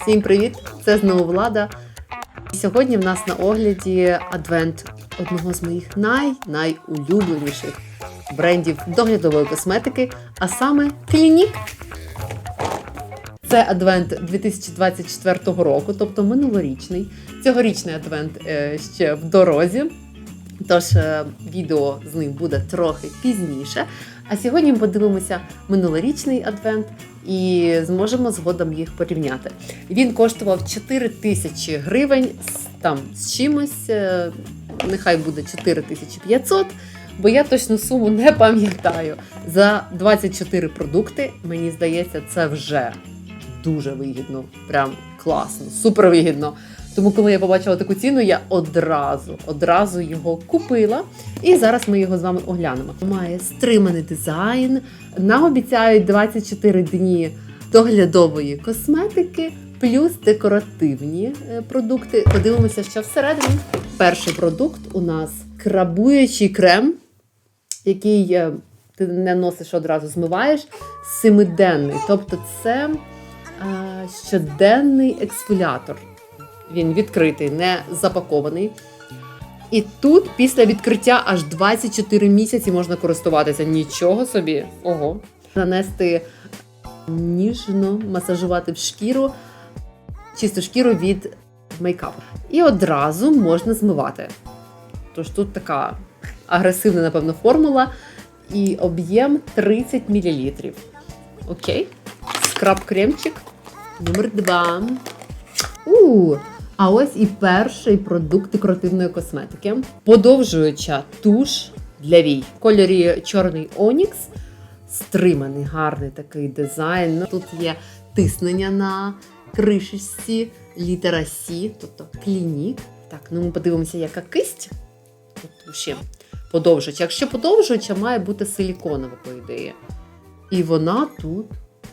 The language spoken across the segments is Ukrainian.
Всім привіт! Це знову влада. І Сьогодні в нас на огляді адвент одного з моїх най-найулюбленіших брендів доглядової косметики, а саме Клінік. Це адвент 2024 року, тобто минулорічний. Цьогорічний адвент е, ще в дорозі. Тож е, відео з ним буде трохи пізніше. А сьогодні ми подивимося минулорічний адвент і зможемо згодом їх порівняти. Він коштував 4 тисячі гривень там з чимось. е, Нехай буде 4500, бо я точну суму не пам'ятаю. За 24 продукти, мені здається, це вже дуже вигідно. Прям класно, супер вигідно. Тому, коли я побачила таку ціну, я одразу, одразу його купила. І зараз ми його з вами оглянемо. Має стриманий дизайн. Нам обіцяють 24 дні доглядової косметики, плюс декоративні е, продукти. Подивимося, що всередині. Перший продукт у нас крабуючий крем, який е, ти не носиш одразу, змиваєш. Семиденний. Тобто, це е, щоденний ексфоліатор. Він відкритий, не запакований. І тут після відкриття аж 24 місяці можна користуватися. Нічого собі. Ого. Нанести ніжно, масажувати в шкіру, чисту шкіру від мейкапу. І одразу можна змивати. Тож тут така агресивна, напевно, формула. І об'єм 30 мл. Окей. Скраб-кремчик номер 2. У, а ось і перший продукт декоративної косметики. Подовжуюча туш для вій. В кольорі чорний Онікс. Стриманий, гарний такий дизайн. Тут є тиснення на кришечці, літера Сі, тобто клінік. Так, ну ми подивимося, яка кисть. Тут ще подовжуюча. Якщо подовжуюча, має бути силіконова, по ідеї. І вона тут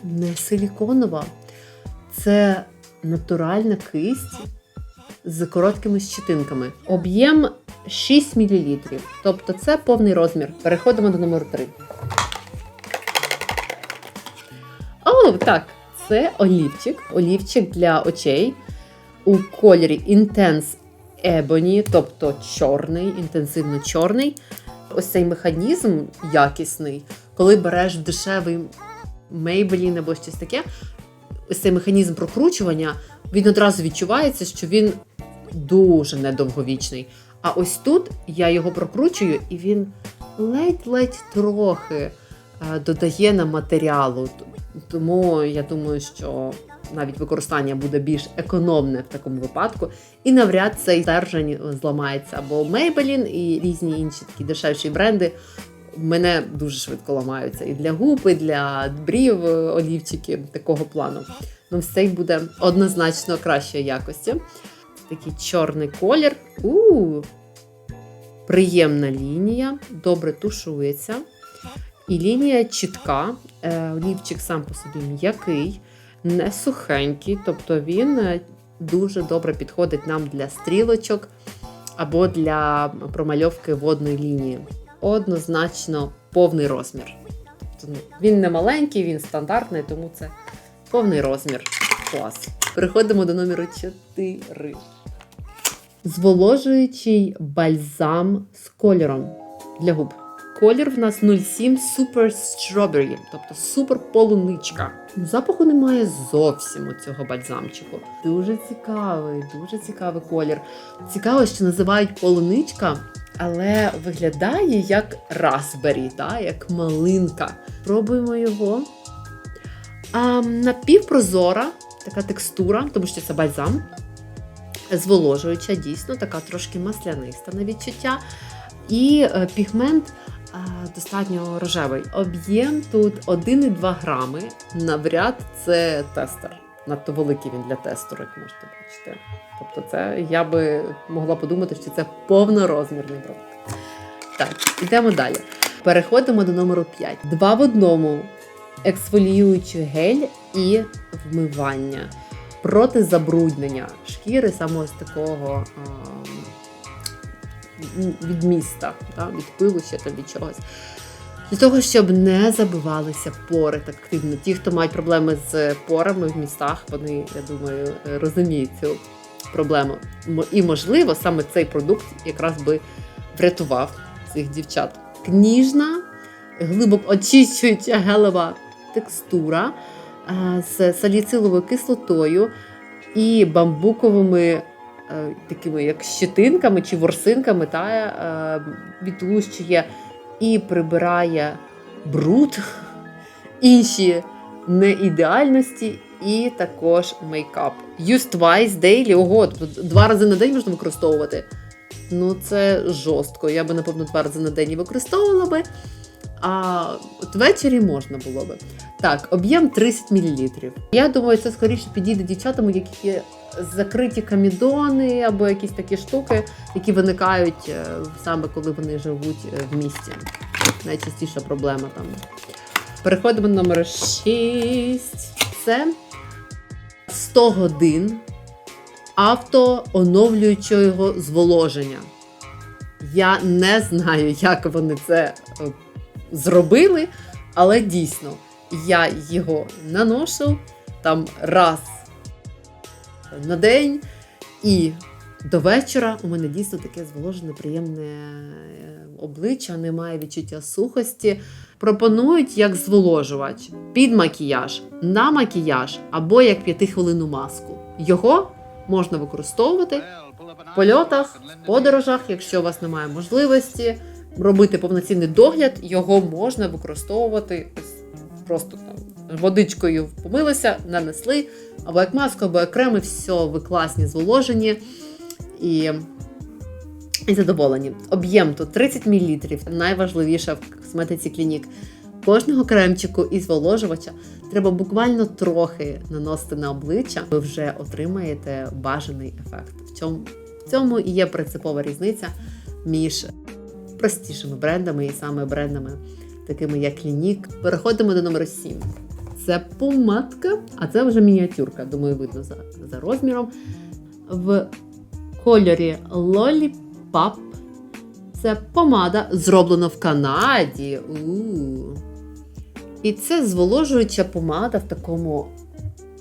не силіконова. Це натуральна кисть з короткими щетинками. Об'єм 6 мл. Тобто це повний розмір. Переходимо до номеру 3. О, так, це олівчик. Олівчик для очей у кольорі Intense Ebony, тобто чорний, інтенсивно чорний. Ось цей механізм якісний, коли береш дешевий Maybelline або щось таке, ось цей механізм прокручування, він одразу відчувається, що він дуже недовговічний. А ось тут я його прокручую, і він ледь-ледь трохи е, додає нам матеріалу. Тому я думаю, що навіть використання буде більш економне в такому випадку, і навряд цей стержень зламається. Бо Maybelline і різні інші такі дешевші бренди мене дуже швидко ламаються. І для губ, і для брів е, олівчики такого плану. Ну, цей буде однозначно кращої якості. Такий чорний колір. у Приємна лінія, добре тушується. І лінія чітка. Е, Олівчик сам по собі м'який, не сухенький, тобто він е, дуже добре підходить нам для стрілочок або для промальовки водної лінії. Однозначно повний розмір. Він не маленький, він стандартний, тому це повний розмір. Клас. Переходимо до номеру 4. Зволожуючий бальзам з кольором для губ. Колір в нас 07 Super Strawberry, тобто супер полуничка. Ну, Запаху немає зовсім у цього бальзамчику. Дуже цікавий, дуже цікавий колір. Цікаво, що називають полуничка, але виглядає як распбері, да? як малинка. Пробуємо його. А, напівпрозора така текстура, тому що це бальзам. Зволожуюча, дійсно, така трошки масляниста на відчуття. І е, пігмент е, достатньо рожевий. Об'єм тут 1,2 грами. Навряд це тестер. Надто великий він для тестеру, як можете бачити. Тобто, це я би могла подумати, що це повнорозмірний продукт. Так, йдемо далі. Переходимо до номеру 5. Два в одному: ексфоліюючий гель і вмивання проти забруднення шкіри саме ось такого а, від міста, та, від пилу ще там від чогось. Для того, щоб не забивалися пори так активно. Ті, хто мають проблеми з порами в містах, вони, я думаю, розуміють цю проблему. І, можливо, саме цей продукт якраз би врятував цих дівчат. Кніжна, глибоко очищуюча гелева текстура з саліциловою кислотою і бамбуковими е, такими як щетинками чи ворсинками, та е, відлущує і прибирає бруд, інші неідеальності, і також мейкап. Use twice daily, ого, два рази на день можна використовувати. Ну, це жорстко. Я би, напевно, два рази на день використовувала би. А от ввечері можна було би. Так, об'єм 30 мл. Я думаю, це скоріше підійде дівчатам, у яких є закриті камідони або якісь такі штуки, які виникають е, саме коли вони живуть е, в місті. Найчастіша проблема там. Переходимо до номер 6. Це 100 годин автооновлюючого зволоження. Я не знаю, як вони це е, зробили, але дійсно я його наношу там раз на день, і до вечора у мене дійсно таке зволожене, приємне е, обличчя, немає відчуття сухості. Пропонують як зволожувач під макіяж, на макіяж або як 5 хвилинну маску. Його можна використовувати в польотах, в подорожах, якщо у вас немає можливості робити повноцінний догляд, його можна використовувати ось просто там водичкою помилися, нанесли, або як маску, або як крем, і все, ви класні зволожені і, і задоволені. Об'єм тут 30 мл, найважливіше в косметиці клінік. Кожного кремчику і зволожувача треба буквально трохи наносити на обличчя, ви вже отримаєте бажаний ефект. В цьому, в цьому і є принципова різниця між простішими брендами і саме брендами, такими як Клінік. Переходимо до номеру 7. Це помадка, а це вже мініатюрка, думаю, видно за, за розміром. В кольорі Lollipop. Це помада, зроблена в Канаді. У-у-у. І це зволожуюча помада в такому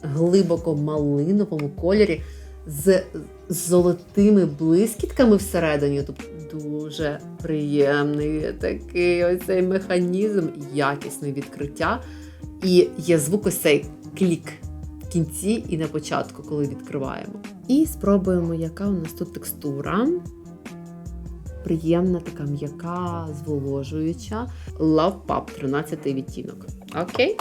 глибоко малиновому кольорі з золотими блискітками всередині. Тобто дуже приємний такий ось цей механізм, якісне відкриття. І є звук ось цей клік в кінці і на початку, коли відкриваємо. І спробуємо, яка у нас тут текстура. Приємна, така м'яка, зволожуюча. Love Pub 13 відтінок. Окей.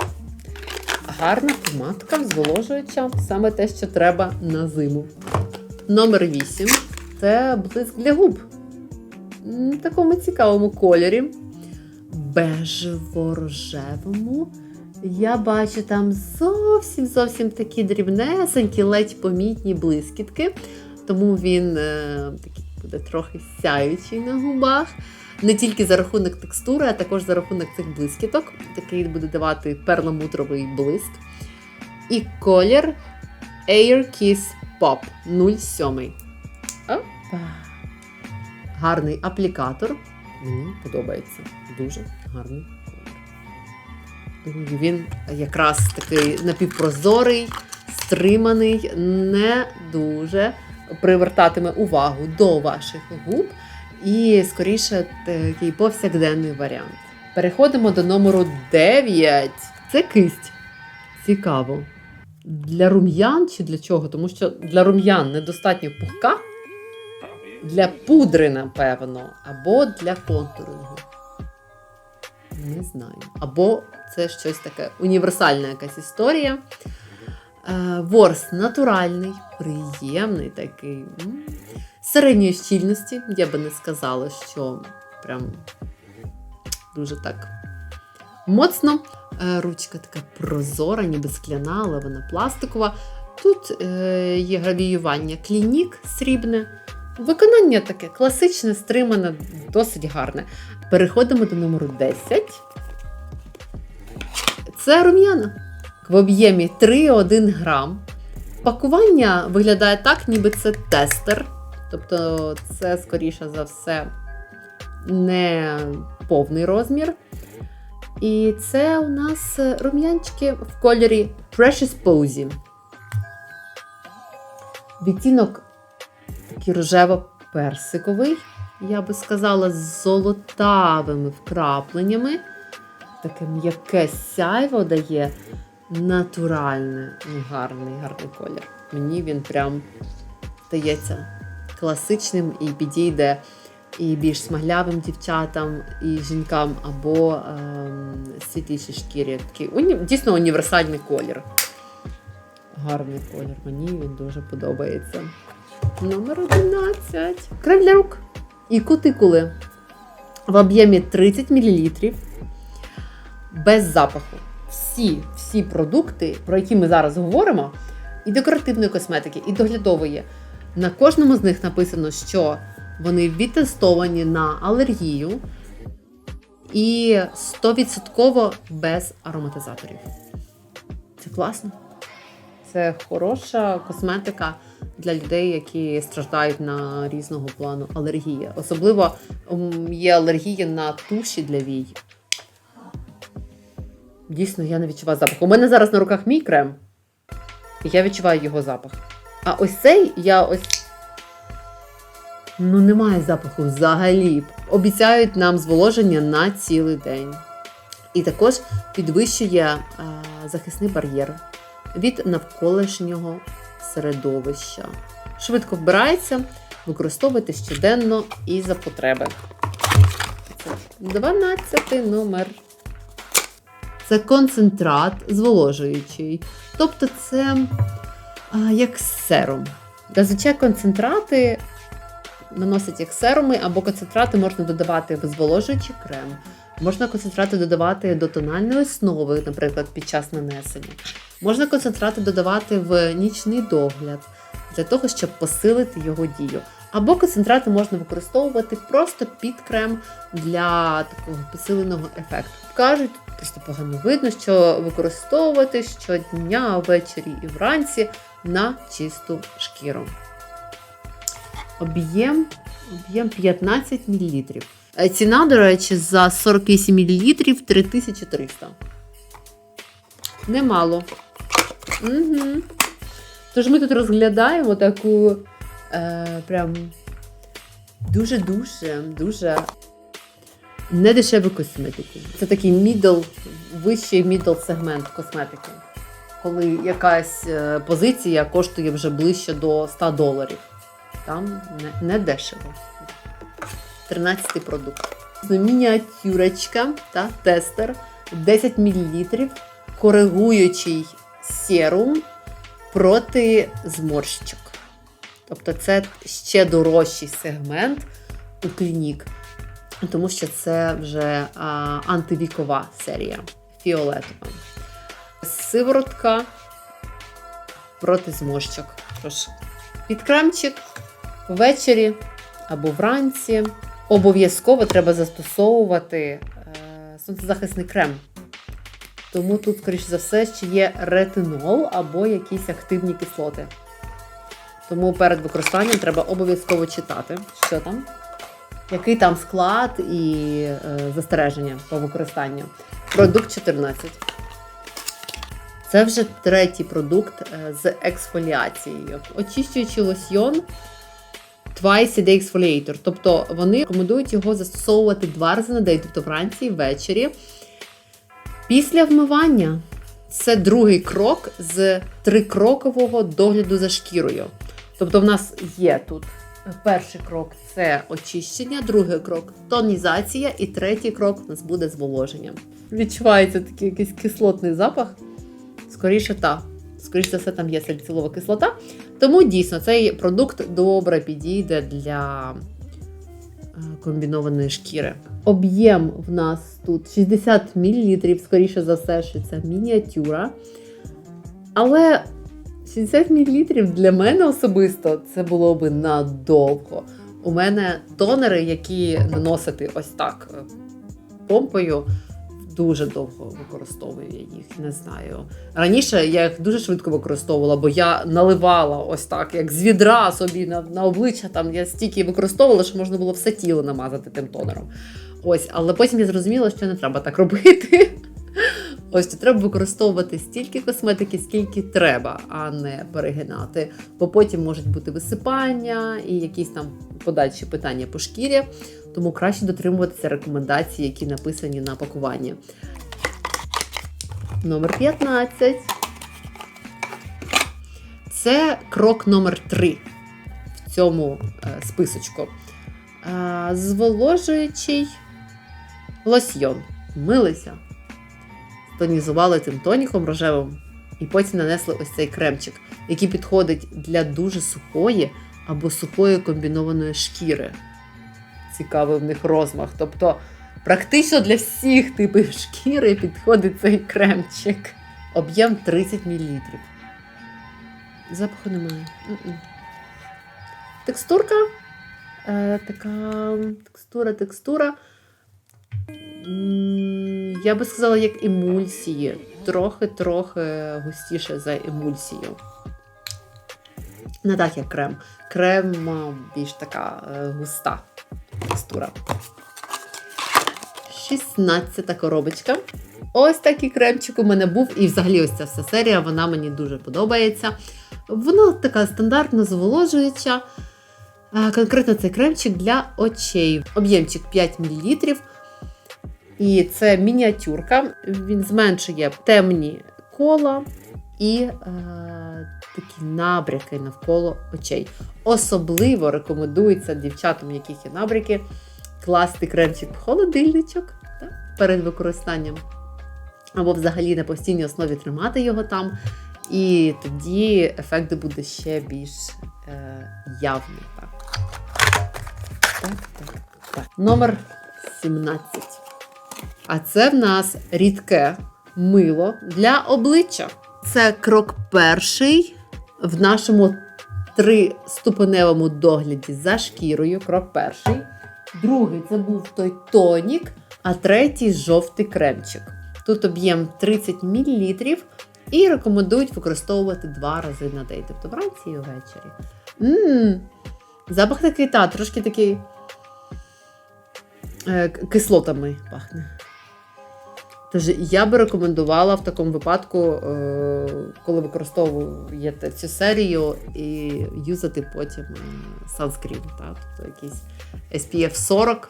Гарна помадка, зволожуюча. Саме те, що треба на зиму. Номер 8 це блиск для губ. В такому цікавому кольорі. Бежево-рожевому. Я бачу там зовсім зовсім такі дрібнесенькі, ледь помітні блискітки. Тому він е, такий буде трохи сяючий на губах. Не тільки за рахунок текстури, а також за рахунок цих блискіток. Такий буде давати перламутровий блиск. І колір Air Kiss Pop 07. Гарний аплікатор. Мені подобається. Дуже гарний колір. Він якраз такий напівпрозорий, стриманий, не дуже привертатиме увагу до ваших губ. І скоріше такий повсякденний варіант. Переходимо до номеру 9. Це кисть. Цікаво. Для рум'ян чи для чого? Тому що для рум'ян недостатньо пухка, для пудри, напевно, або для контурингу. Не знаю. Або це щось таке універсальна якась історія. Е, Ворс натуральний, приємний такий. Середньої щільності. Я би не сказала, що прям дуже так моцно. Е, Ручка така прозора, ніби скляна, але вона пластикова. Тут е, є гравіювання клінік срібне. Виконання таке класичне, стримане, досить гарне. Переходимо до номеру 10. Це рум'яна в об'ємі 3,1 грам. Пакування виглядає так, ніби це тестер. Тобто, це, скоріше за все, не повний розмір. І це у нас рум'янчики в кольорі Precious Posy. Відтінок такий рожево-персиковий, я би сказала, з золотавими вкрапленнями. Таке м'яке сяйво дає натуральне, ну, гарний, гарний колір. Мені він прям здається класичним і підійде і більш смаглявим дівчатам, і жінкам, або ем, світлішій шкірі. Такий уні... дійсно універсальний колір. Гарний колір, мені він дуже подобається. Номер 11. Крем для рук і кутикули в об'ємі 30 мл. Без запаху. Всі, всі продукти, про які ми зараз говоримо, і декоративної косметики, і доглядової. На кожному з них написано, що вони відтестовані на алергію і 100% без ароматизаторів. Це класно. Це хороша косметика для людей, які страждають на різного плану алергії. Особливо є алергія на туші для вій. Дійсно, я не відчуваю запаху. У мене зараз на руках мій крем, і я відчуваю його запах. А ось цей я ось. Ну, немає запаху взагалі. Обіцяють нам зволоження на цілий день. І також підвищує е, захисний бар'єр від навколишнього середовища. Швидко вбирається, використовуйте щоденно і за потреби. 12 номер. Це концентрат зволожуючий. Тобто це а, як серум. Зазвичай концентрати наносять як серуми, або концентрати можна додавати в зволожуючий крем. Можна концентрати додавати до тональної основи, наприклад, під час нанесення. Можна концентрати додавати в нічний догляд для того, щоб посилити його дію. Або концентрати можна використовувати просто під крем для такого посиленого ефекту. Кажуть, просто погано видно, що використовувати щодня ввечері і вранці на чисту шкіру. Об'єм, об'єм 15 мл. Е, Ціна, до речі, за 48 мл 3300. Немало. Угу. Тож ми тут розглядаємо таку е, прям дуже-дуже, дуже недешеву косметику. Це такий мідл, вищий мідл сегмент косметики. Коли якась е, позиція коштує вже ближче до 100 доларів. Там не, не дешево. 13 продукт. Мініатюрочка та тестер 10 мл, коригуючий серум проти зморщичок. Тобто це ще дорожчий сегмент у клінік, тому що це вже а, антивікова серія фіолетова. Сиворотка проти зморщок. Тож, під кремчик ввечері або вранці. Обов'язково треба застосовувати е, сонцезахисний крем. Тому тут, скоріш за все, ще є ретинол або якісь активні кислоти. Тому перед використанням треба обов'язково читати, що там, який там склад і е, застереження по використанню. Продукт 14. Це вже третій продукт е, з ексфоліацією. Очищуючий лосьйон Twice a Day Exfoliator. Тобто вони рекомендують його застосовувати два рази на день, тобто вранці і ввечері. Після вмивання це другий крок з трикрокового догляду за шкірою. Тобто, в нас є тут перший крок це очищення, другий крок тонізація, і третій крок у нас буде зволоження. Відчувається такий якийсь кислотний запах. Скоріше так. Скоріше за все, там є саліцилова кислота. Тому дійсно цей продукт добре підійде для е, комбінованої шкіри. Об'єм в нас тут 60 мл, скоріше за все, що це мініатюра. Але 60 мл для мене особисто це було би надовго. У мене тонери, які наносити ось так е, помпою, дуже довго використовую я їх, не знаю. Раніше я їх дуже швидко використовувала, бо я наливала ось так, як з відра собі на, на обличчя. Там я стільки використовувала, що можна було все тіло намазати тим тонером. Ось, але потім я зрозуміла, що не треба так робити. Ось то треба використовувати стільки косметики, скільки треба, а не перегинати. Бо потім можуть бути висипання і якісь там подальші питання по шкірі. Тому краще дотримуватися рекомендацій, які написані на пакуванні. Номер 15. Це крок номер 3 в цьому е, списочку. Е, зволожуючий лосьйон. Милися. Тонізували цим тоніком рожевим, і потім нанесли ось цей кремчик, який підходить для дуже сухої або сухої комбінованої шкіри. Цікавий в них розмах. Тобто, практично для всіх типів шкіри підходить цей кремчик. Об'єм 30 мл. Запаху немає. Текстурка. Е, така текстура, текстура. Я би сказала, як емульсії. Трохи-трохи густіше за емульсію. Не так, як крем. Крем більш така е, густа текстура. 16 коробочка. Ось такий кремчик у мене був. І взагалі ось ця вся серія, вона мені дуже подобається. Вона така стандартно зволожуюча. Конкретно цей кремчик для очей. Об'ємчик 5 мл. І це мініатюрка. Він зменшує темні кола і е, такі набряки навколо очей. Особливо рекомендується дівчатам, у яких є набряки, класти кремчик в холодильничок так, перед використанням. Або взагалі на постійній основі тримати його там. І тоді ефект буде ще більш е, явний. Так. Так, так, так. Номер 17. А це в нас рідке мило для обличчя. Це крок перший в нашому триступеневому догляді за шкірою. Крок перший. Другий це був той тонік, а третій жовтий кремчик. Тут об'єм 30 мл і рекомендують використовувати два рази на день, тобто вранці і ввечері. Ммм, запах такий, та, трошки такий е, кислотами пахне. Тож я би рекомендувала в такому випадку, е, коли використовуєте цю серію, і юзати потім е, санскрін, та? тобто якийсь SPF 40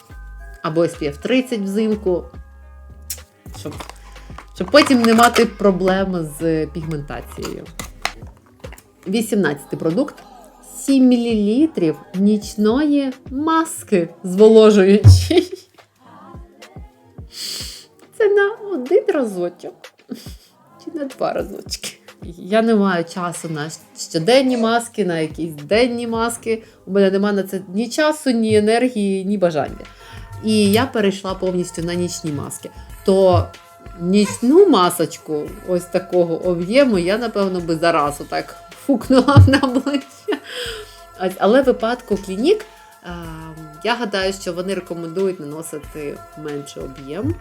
або SPF 30 взимку, щоб, щоб потім не мати проблем з пігментацією. 18 продукт. 7 мл нічної маски зволожуючої. Це на один разочок. Чи на два разочки. Я не маю часу на щоденні маски, на якісь денні маски. У мене немає на це ні часу, ні енергії, ні бажання. І я перейшла повністю на нічні маски. То нічну масочку ось такого об'єму я, напевно, би зараз отак фукнула на обличчя. Але в випадку клінік е, я гадаю, що вони рекомендують наносити менший об'єм.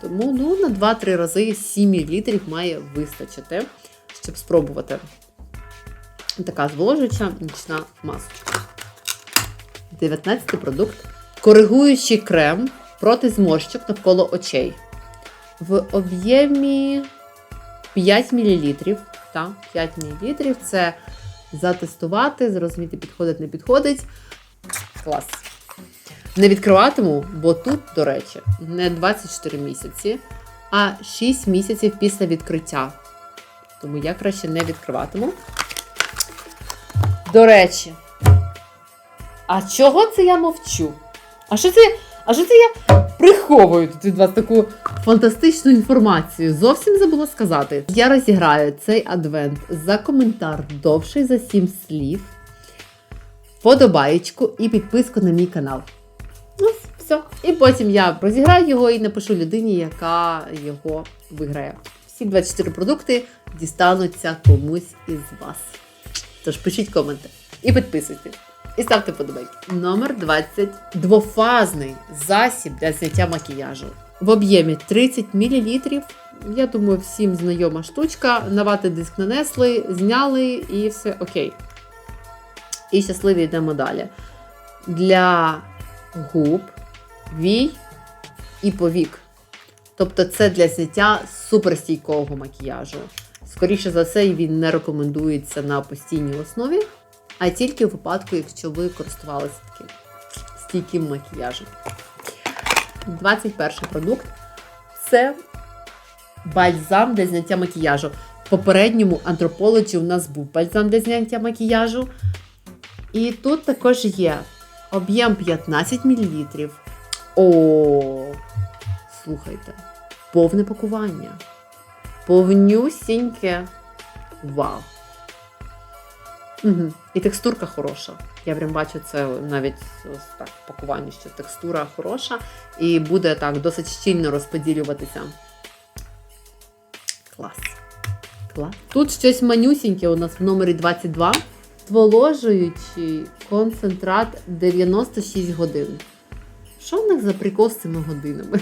Тому ну, на 2-3 рази 7 мл має вистачити, щоб спробувати. Така зволожуюча нічна масочка. 19 продукт. Коригуючий крем проти зморщок навколо очей. В об'ємі 5 мл. Та, 5 мл це затестувати, зрозуміти, підходить, не підходить. Клас. Не відкриватиму, бо тут, до речі, не 24 місяці, а 6 місяців після відкриття. Тому я краще не відкриватиму. До речі, а чого це я мовчу? А що це, а що це я приховую тут від вас таку фантастичну інформацію? Зовсім забула сказати. Я розіграю цей адвент за коментар довший за 7 слів, подобаєчку і підписку на мій канал. Все. І потім я розіграю його і напишу людині, яка його виграє. Всі 24 продукти дістануться комусь із вас. Тож пишіть коменти і підписуйтесь. І ставте подобайки. Номер 20. Двофазний засіб для зняття макіяжу. В об'ємі 30 мл. Я думаю, всім знайома штучка. На вати диск нанесли, зняли і все окей. І щасливі йдемо далі. Для губ, вій і повік. Тобто це для зняття суперстійкого макіяжу. Скоріше за все, він не рекомендується на постійній основі, а тільки в випадку, якщо ви користувалися таким стійким макіяжем. 21 продукт це бальзам для зняття макіяжу. В попередньому антрополоджі у нас був бальзам для зняття макіяжу. І тут також є об'єм 15 мл. О, слухайте, повне пакування. Повнюсіньке. Вау. Угу. І текстурка хороша. Я прям бачу це навіть ось так в що текстура хороша і буде так досить щільно розподілюватися. Клас. Клас. Тут щось манюсіньке у нас в номері 22. Зволожуючий концентрат 96 годин. Що в них за прикол з цими годинами?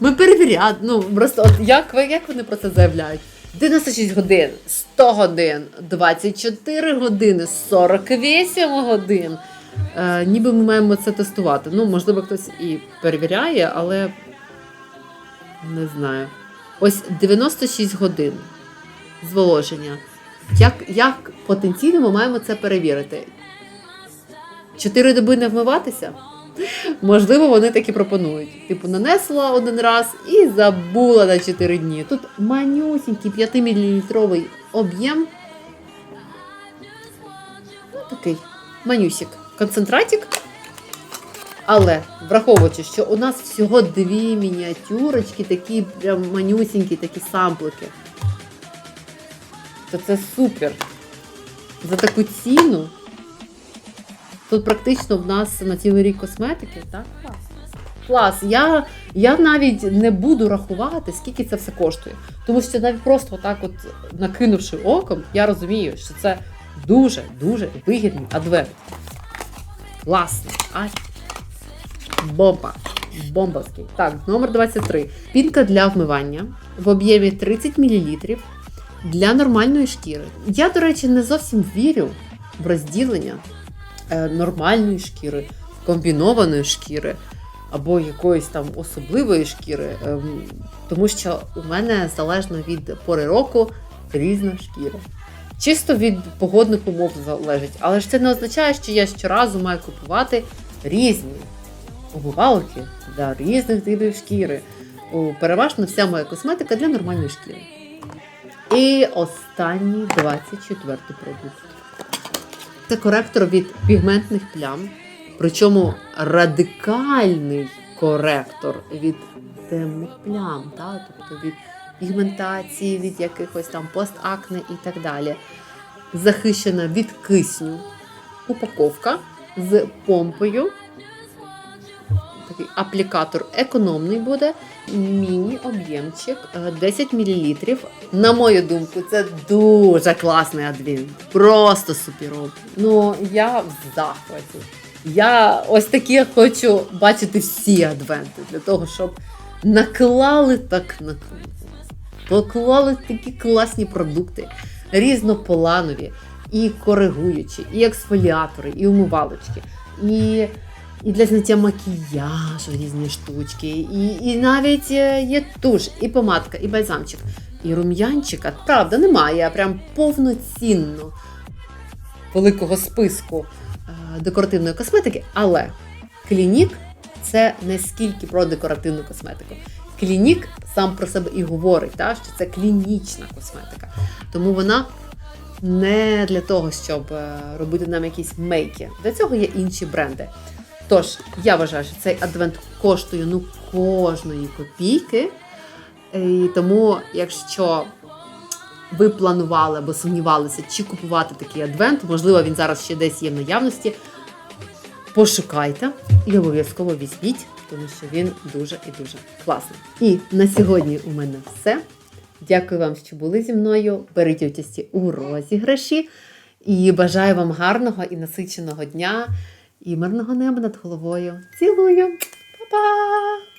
Ми перевіряємо. Ну, просто от як, як вони про це заявляють? 96 годин, 100 годин, 24 години, 48 годин. Е, ніби ми маємо це тестувати. Ну, можливо, хтось і перевіряє, але не знаю. Ось 96 годин зволоження. Як, як потенційно ми маємо це перевірити? Чотири доби не вмиватися? Можливо, вони такі пропонують. Типу, нанесла один раз і забула на 4 дні. Тут манюсінький 5-мл об'єм. Ну, такий манюсик. Концентратик. Але враховуючи, що у нас всього дві мініатюрочки, такі прям манюсінькі, такі самплики. То це супер. За таку ціну. Тут практично в нас на цілий рік косметики, так? Клас. Клас. Я, я навіть не буду рахувати, скільки це все коштує. Тому що навіть просто так, от накинувши оком, я розумію, що це дуже-дуже вигідний адвент. Класний. Ай. Бомба. Бомбовський. Так, номер 23. Пінка для вмивання в об'ємі 30 мл для нормальної шкіри. Я, до речі, не зовсім вірю в розділення нормальної шкіри, комбінованої шкіри або якоїсь там особливої шкіри, ем, тому що у мене залежно від пори року різна шкіра. Чисто від погодних умов залежить, але ж це не означає, що я щоразу маю купувати різні умивалки для різних типів шкіри. Переважно вся моя косметика для нормальної шкіри. І останній 24 продукт. Це коректор від пігментних плям. Причому радикальний коректор від темних плям, та? тобто від пігментації, від якихось там постакне і так далі. Захищена від кисню. Упаковка з помпою. Аплікатор економний буде. Міні-об'ємчик е, 10 мл. На мою думку, це дуже класний адвін. Просто суперов. Ну, я в захваті. Я ось такі хочу бачити всі адвенти для того, щоб наклали так наклали. Поклали такі класні продукти, різнопланові, і коригуючі, і ексфоліатори, і умивалочки, і, і для зняття макіяжу різні штучки, і, і навіть е, є туш, і помадка, і бальзамчик, і рум'янчика. Правда, немає, а прям повноцінно великого списку е, декоративної косметики, але клінік це не скільки про декоративну косметику. Клінік сам про себе і говорить, та, що це клінічна косметика. Тому вона не для того, щоб е, робити нам якісь мейки. Для цього є інші бренди. Тож, я вважаю, що цей адвент коштує ну кожної копійки. І тому, якщо ви планували або сумнівалися, чи купувати такий адвент, можливо, він зараз ще десь є в наявності. Пошукайте і обов'язково візьміть, тому що він дуже і дуже класний. І на сьогодні у мене все. Дякую вам, що були зі мною. Беріть участі у розіграші. І бажаю вам гарного і насиченого дня і мирного неба над головою. Цілую! Па-па!